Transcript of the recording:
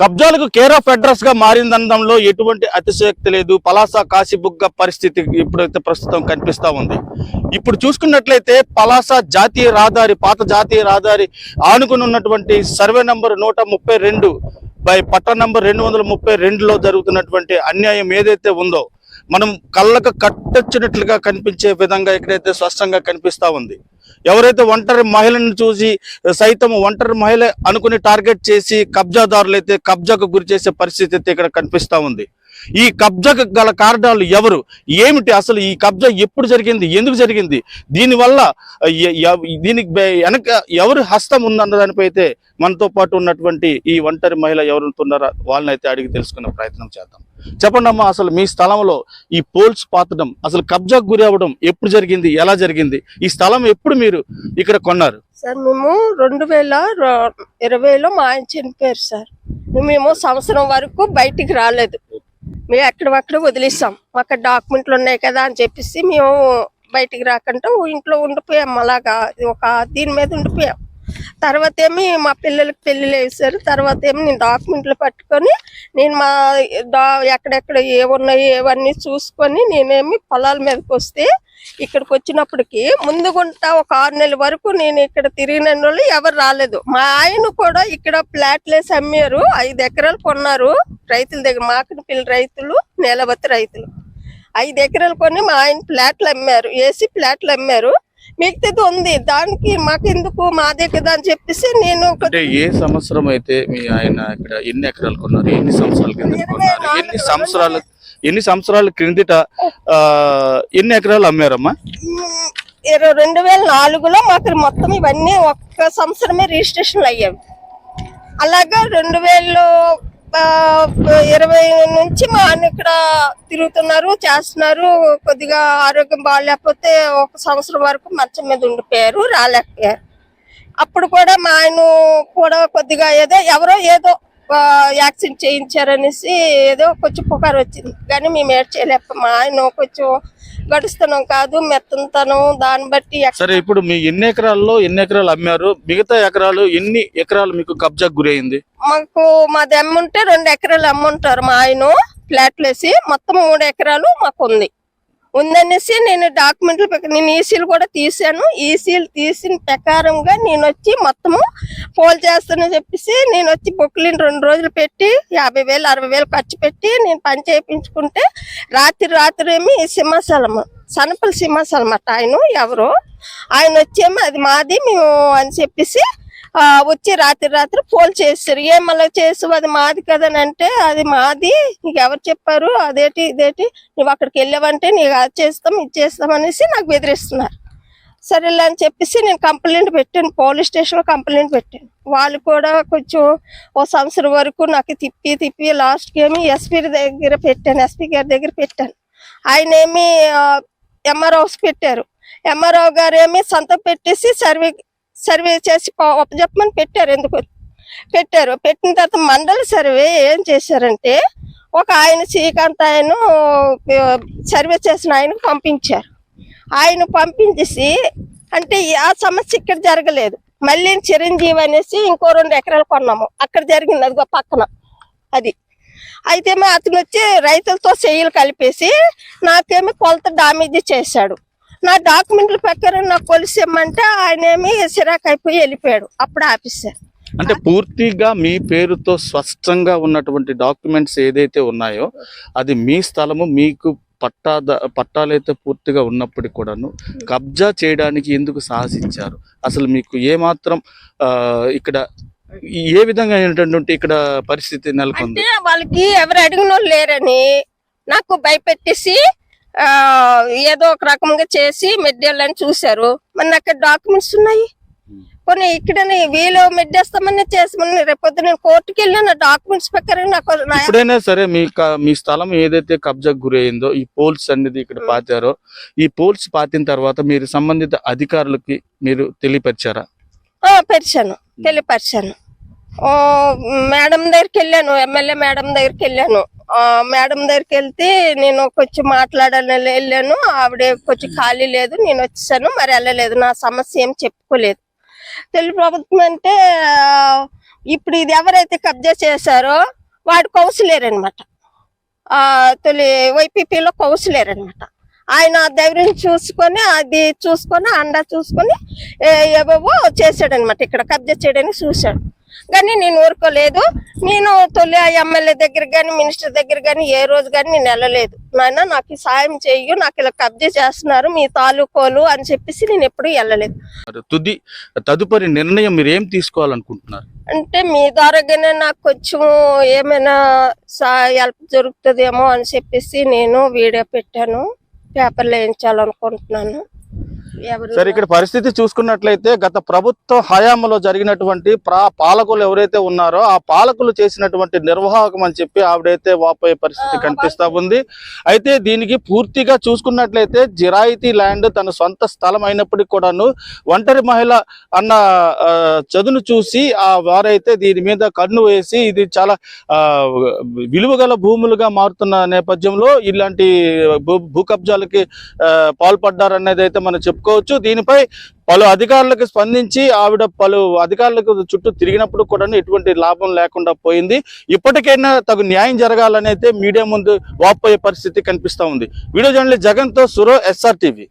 కబ్జాలకు care of అడ్రస్గా మారిందనడంలో ఎటువంటి అతిశయోక్తి లేదు. పలాస కాశీబుగ్గ పరిస్థితి ఇప్పుడైతే ప్రస్తుతం కనిపిస్తా ఉంది. ఇప్పుడు చూసుకున్నట్లయితే పలాస జాతీయ రహదారి పాత జాతీయ రహదారి ఆనుకుని ఉన్నటువంటి సర్వే నంబర్ నూట ముప్పై రెండు బై పట్ట నంబర్ రెండు వందల ముప్పై రెండులో జరుగుతున్నటువంటి అన్యాయం ఏదైతే ఉందో మనం కళ్ళకు కట్టొచ్చినట్లుగా కనిపించే విధంగా ఇక్కడైతే స్పష్టంగా కనిపిస్తా ఉంది. ఎవరైతే ఒంటరి మహిళను చూసి సైతం ఒంటరి మహిళ అనుకుని టార్గెట్ చేసి కబ్జాదారులు అయితే కబ్జాకు గురి చేసే పరిస్థితి అయితే ఇక్కడ కనిపిస్తా ఉంది. ఈ కబ్జాకు గల కారణాలు ఎవరు? ఏమిటి అసలు ఈ కబ్జా ఎప్పుడు జరిగింది? ఎందుకు జరిగింది? దీనివల్ల దీనికి వెనక ఎవరు హస్తం ఉందన్న దానిపై అయితే మనతో పాటు ఉన్నటువంటి ఈ ఒంటరి మహిళ ఎవరు ఉన్నారో వాళ్ళని అయితే అడిగి తెలుసుకునే ప్రయత్నం చేద్దాం. చెప్పండి అమ్మా అసలు మీ స్థలంలో ఈ పోల్స్ పాతడం అసలు కబ్జాకు గురి అవ్వడం ఎప్పుడు జరిగింది? ఎలా జరిగింది? ఈ స్థలం ఎప్పుడు మీరు ఇక్కడ కొన్నారు? సార్ మేము రెండు వేల ఇరవైలో మా ఆయన చనిపోయారు సార్. మేము సంవత్సరం వరకు బయటికి రాలేదు. మేము ఎక్కడక్కడ వదిలేసాం. అక్కడ డాక్యుమెంట్లు ఉన్నాయి కదా అని చెప్పేసి మేము బయటికి రాకుండా ఇంట్లో ఉండిపోయాం. అలాగా ఒక దీని మీద ఉండిపోయాం. తర్వాత ఏమి మా పిల్లలకి పెళ్ళిళ్ళు వేసారు తర్వాత ఏమి నేను డాక్యుమెంట్లు పట్టుకొని నేను మా డా ఎక్కడెక్కడ ఏమున్నాయి ఏవన్నీ చూసుకొని నేనేమి పొలాల మీదకి వస్తే ఇక్కడికి వచ్చినప్పటికి ముందుగుంటా ఒక ఆరు నెలల వరకు నేను ఇక్కడ తిరిగిన వాళ్ళు ఎవరు రాలేదు. మా ఆయన కూడా ఇక్కడ ప్లాట్లేసి అమ్మారు. ఐదు ఎకరాలు కొన్నారు. రైతుల దగ్గర మాకనపల్లి రైతులు నేలవతి రైతులు. ఐదు ఎకరాలు కొని మా ఆయన ప్లాట్లు అమ్మారు. ఏసీ ప్లాట్లు అమ్మారు. మిగతాది ఉంది. దానికి మాకెందుకు మాదే కదా అని చెప్పేసి నేను అంటే ఏ సంవత్సరం అయితే మీ ఆయన ఇక్కడ ఎన్ని ఎకరాలు కొన్నారు? ఎన్ని సంవత్సరాల కింద కొన్నారు? ఎన్ని సంవత్సరాలు ఎన్ని సంవత్సరాల క్రిందట ఎన్ని ఎకరాలు అమ్మారమ్మా? ఇరవై రెండు వేల నాలుగులో మాకు మొత్తం ఇవన్నీ ఒక్క సంవత్సరమే రిజిస్ట్రేషన్లు అయ్యాయి. అలాగా రెండు వేలు ఇరవై నుంచి మా ఆయన ఇక్కడ తిరుగుతున్నారు చేస్తున్నారు. కొద్దిగా ఆరోగ్యం బాగాలేకపోతే ఒక సంవత్సరం వరకు మంచం మీద ఉండిపోయారు రాలేకపోయారు. అప్పుడు కూడా మా ఆయన కూడా కొద్దిగా ఏదో ఎవరో ఏదో యాక్సిడెంట్ చేయించారనేసి ఏదో కొంచెం పుకారు వచ్చింది. కానీ మేము ఏడ్ చేయలేక మా ఆయన కొంచెం గడుస్తున్నాం కాదు మెత్తంతనం దాన్ని బట్టి సరే ఇప్పుడు మీ ఎన్ని ఎకరాల్లో ఎన్ని ఎకరాలు అమ్మారు? మిగతా ఎకరాలు ఎన్ని ఎకరాలు మీకు కబ్జాకు గురైంది? మాకు మాది అమ్ముంటే రెండు ఎకరాలు అమ్ముంటారు మా ఆయన. ఫ్లాట్లు వేసి మొత్తం మూడు ఎకరాలు మాకు ఉంది ఉందనేసి నేను డాక్యుమెంట్లు నేను ఈసీలు కూడా తీసాను ఈసీలు తీసిన ప్రకారంగా నేను వచ్చి మొత్తము పోల్ చేస్తానని చెప్పేసి నేను వచ్చి బుక్లీని రెండు రోజులు పెట్టి యాభై వేలు అరవై వేలు ఖర్చు పెట్టి నేను పని చేయించుకుంటే రాత్రి రాత్రి ఏమి సింహాచలం సనపల్లి సింహాచలం అట ఆయన ఎవరు. ఆయన వచ్చేమో అది మాది మేము అని చెప్పేసి వచ్చి రాత్రి రాత్రి పోల్ చేస్తారు. ఏం మళ్ళీ చేసు అది మాది కదని అంటే అది మాది. నీకు ఎవరు చెప్పారు? అదేటి ఇదేటి? నువ్వు అక్కడికి వెళ్ళావంటే నీకు అది చేస్తాం ఇది చేస్తాం అనేసి నాకు బెదిరిస్తున్నారు. సరేలే అని చెప్పేసి నేను కంప్లైంట్ పెట్టాను. పోలీస్ స్టేషన్లో కంప్లైంట్ పెట్టాను. వాళ్ళు కూడా కొంచెం ఓ సంవత్సరం వరకు నాకు తిప్పి తిప్పి లాస్ట్కి ఏమి ఎస్పీ దగ్గర పెట్టాను. ఎస్పీ గారి దగ్గర పెట్టాను. ఆయన ఏమి ఎంఆర్ఓస్ పెట్టారు. ఎంఆర్ఓ గారు ఏమి సంతకం పెట్టేసి సర్వే సర్వే చేసి చెప్పమని పెట్టారు ఎందుకు? పెట్టారు. పెట్టిన తర్వాత మండల సర్వే ఏం చేశారంటే ఒక ఆయన శ్రీకాంత్ ఆయన సర్వే చేసిన ఆయనకు పంపించారు. ఆయన పంపించేసి అంటే ఆ సమస్య ఇక్కడ జరగలేదు. మళ్ళీ చిరంజీవి అనేసి ఇంకో రెండు ఎకరాలు కొన్నాము. అక్కడ జరిగింది అదిగో పక్కన అది. అయితే మా అతను వచ్చి రైతులతో చెయ్యలు కలిపేసి నాకేమి కొలత డామేజ్ చేశాడు. నా డాక్యుమెంట్ల ప్రకారం నాకు కొలిసి ఇమ్మంటే ఆయన ఏమి సిరాక్ అయిపోయి వెళ్ళిపోయాడు. అప్పుడు ఆపిస్తారు అంటే పూర్తిగా మీ పేరుతో స్పష్టంగా ఉన్నటువంటి డాక్యుమెంట్స్ ఏదైతే ఉన్నాయో అది మీ స్థలము మీకు పట్టాద పట్టాలైతే పూర్తిగా ఉన్నప్పటికీ కూడాను కబ్జా చేయడానికి ఎందుకు సాహసించారు? అసలు మీకు ఏమాత్రం ఇక్కడ ఏ విధంగా అయినటువంటి ఇక్కడ పరిస్థితి నెలకొంది? వాళ్ళకి ఎవరు అడిగిన లేరని నాకు భయపెట్టేసి ఏదో ఒక రకంగా చేసి మెడ్డేళ్ళని చూశారు. మరి నాకు డాక్యుమెంట్స్ ఉన్నాయి? కొన్ని ఇక్కడనే వీళ్ళు మెడ్డేస్తామని చేస్తామని రేపొద్దు నేను కోర్టుకి వెళ్ళిన డాక్యుమెంట్స్ ప్రకారం నాకు ఎప్పుడైనా సరే మీ మీ స్థలం ఏదైతే కబ్జాకు గురైందో ఈ పోల్స్ అనేది ఇక్కడ పాతారో ఈ పోల్స్ పాతిన తర్వాత మీరు సంబంధిత అధికారులకి మీరు తెలియపరిచారా? ఆ, పరిచాను. తెలియపరిచాను. మేడం దగ్గరికి వెళ్ళాను ఎమ్మెల్యే మేడం దగ్గరికి వెళ్ళాను. మేడం దగ్గరికి వెళ్తే నేను కొంచెం మాట్లాడాలని వెళ్ళాను. ఆవిడ కొంచెం ఖాళీ లేదు. నేను వచ్చేసాను. మరి వెళ్ళలేదు. నా సమస్య ఏం చెప్పుకోలేదు. తెలుగు ప్రభుత్వం అంటే ఇప్పుడు ఇది ఎవరైతే కబ్జా చేశారో వాడు కౌన్సిలర్ అనమాట తొలి వైపీపీలో కౌన్సిలర్ అనమాట ఆయన ధైర్యం చూసుకొని అది చూసుకొని అండా చూసుకొని ఏవేవో చేశాడనమాట ఇక్కడ కబ్జా చేయడానికి చూశాడు. కానీ నేను ఊరుకోలేదు. నేను తొలి ఎమ్మెల్యే దగ్గర కానీ మినిస్టర్ దగ్గర కానీ ఏ రోజు కానీ నేను వెళ్ళలేదు. నాయన నాకు సాయం చెయ్యు నాకు ఇలా కబ్జా చేస్తున్నారు మీ తాలూకోలు అని చెప్పేసి నేను ఎప్పుడు వెళ్ళలేదు. తుది తదుపరి నిర్ణయం మీరు ఏం తీసుకోవాలనుకుంటున్నారు? అంటే మీ ద్వారాగానే నాకు కొంచెం ఏమైనా హెల్ప్ జరుగుతుందేమో అని చెప్పేసి నేను వీడియో పెట్టాను. పేపర్లో వేయించాలనుకుంటున్నాను సరే ఇక్కడ పరిస్థితి చూసుకున్నట్లయితే గత ప్రభుత్వ హయాంలో జరిగినటువంటి ప్రా పాలకులు ఎవరైతే ఉన్నారో ఆ పాలకులు చేసినటువంటి నిర్వాహకం అని చెప్పి ఆవిడైతే వాపోయే పరిస్థితి కనిపిస్తా ఉంది. అయితే దీనికి పూర్తిగా చూసుకున్నట్లయితే జిరాయితీ ల్యాండ్ తన సొంత స్థలం అయినప్పటికీ కూడాను ఒంటరి మహిళ అన్న చదును చూసి ఆ వారైతే దీని మీద కన్ను వేసి ఇది చాలా విలువగల భూములుగా మారుతున్న నేపథ్యంలో ఇలాంటి భూ భూ కబ్జాలకి ఆ, పాల్పడ్డారనేది అయితే మనం చెప్పుకోవచ్చు. దీనిపై పలు అధికారులకు స్పందించి ఆవిడ పలు అధికారులకు చుట్టూ తిరిగినప్పుడు కూడా ఎటువంటి లాభం లేకుండా పోయింది. ఇప్పటికైనా తగు న్యాయం జరగాలని అయితే మీడియా ముందు వాపోయే పరిస్థితి కనిపిస్తా ఉంది. వీడియో జర్నలిస్ట్ జగన్తో సురో ఎస్ఆర్ టీవీ.